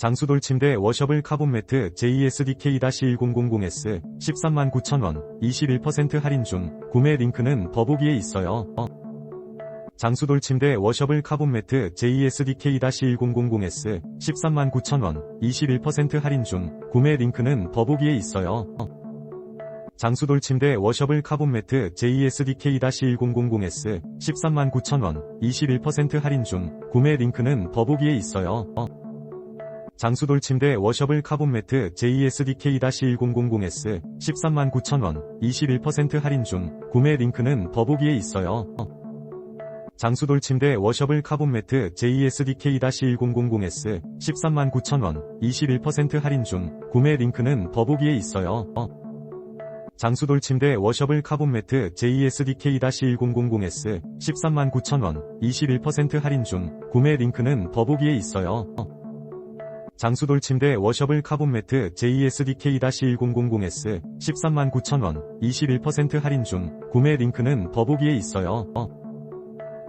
장수돌 침대 워셔블 카본 매트 JSDK-1000S 13만 9천원 21% 할인 중 구매 링크는 더보기에 있어요. 어. 장수돌 침대 워셔블 카본 매트 JSDK-1000S 13만 9천원 21% 할인 중 구매 링크는 더보기에 있어요. 어. 장수돌 침대 워셔블 카본 매트 JSDK-1000S 13만 9천원 21% 할인 중 구매 링크는 더보기에 있어요. 어. 장수돌 침대 워셔블 카본 매트 JSDK-1000S 13만 9천원 21% 할인 중 구매 링크는 더보기에 있어요. 어. 장수돌 침대 워셔블 카본 매트 JSDK-1000S 13만 9천원 21% 할인 중 구매 링크는 더보기에 있어요. 어. 장수돌 침대 워셔블 카본 매트 JSDK-1000S 13만 9천원 21% 할인 중 구매 링크는 더보기에 있어요. 어. 장수돌 침대 워셔블 카본 매트 JSDK-1000S 13만 9천원 21% 할인 중 구매 링크는 더보기에 있어요. 어.